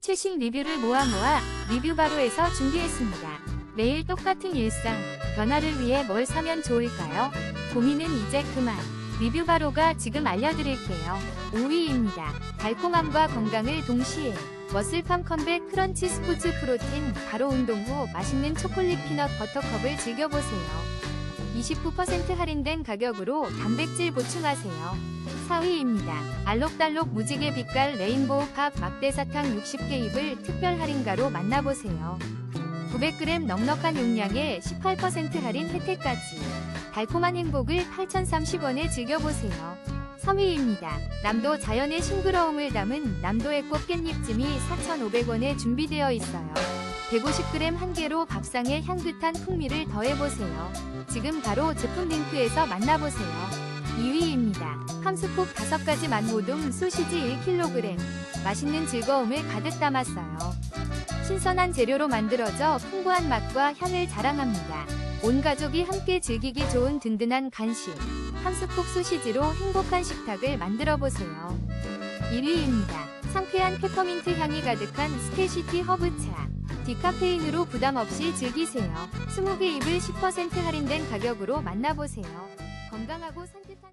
최신 리뷰를 모아 모아 리뷰바로에서 준비했습니다. 매일 똑같은 일상, 변화를 위해 뭘 사면 좋을까요? 고민은 이제 그만. 리뷰바로가 지금 알려드릴게요. 5위입니다. 달콤함과 건강을 동시에. 머슬팜 컴백 크런치 스포츠 프로틴 바로 운동 후 맛있는 초콜릿 피넛 버터컵을 즐겨보세요. 29% 할인된 가격으로 단백질 보충하세요. 4위입니다. 알록달록 무지개 빛깔 레인보우 팝 막대사탕 60개 입을 특별 할인가로 만나보세요. 900g 넉넉한 용량에 18% 할인 혜택까지. 달콤한 행복을 8,030원에 즐겨보세요. 3위입니다. 남도 자연의 싱그러움을 담은 남도의 꽃 깻잎찜이 4,500원에 준비되어 있어요. 150g 한 개로 밥상에 향긋한 풍미를 더해보세요. 지금 바로 제품 링크에서 만나보세요. 2위입니다. 함수콕 5가지 맛모둠 소시지 1kg. 맛있는 즐거움을 가득 담았어요. 신선한 재료로 만들어져 풍부한 맛과 향을 자랑합니다. 온 가족이 함께 즐기기 좋은 든든한 간식. 함수콕 소시지로 행복한 식탁을 만들어 보세요. 1위입니다. 상쾌한 페퍼민트 향이 가득한 스케시티 허브차. 디카페인으로 부담 없이 즐기세요. 20개 입을 10% 할인된 가격으로 만나보세요. 건강하고 산뜻한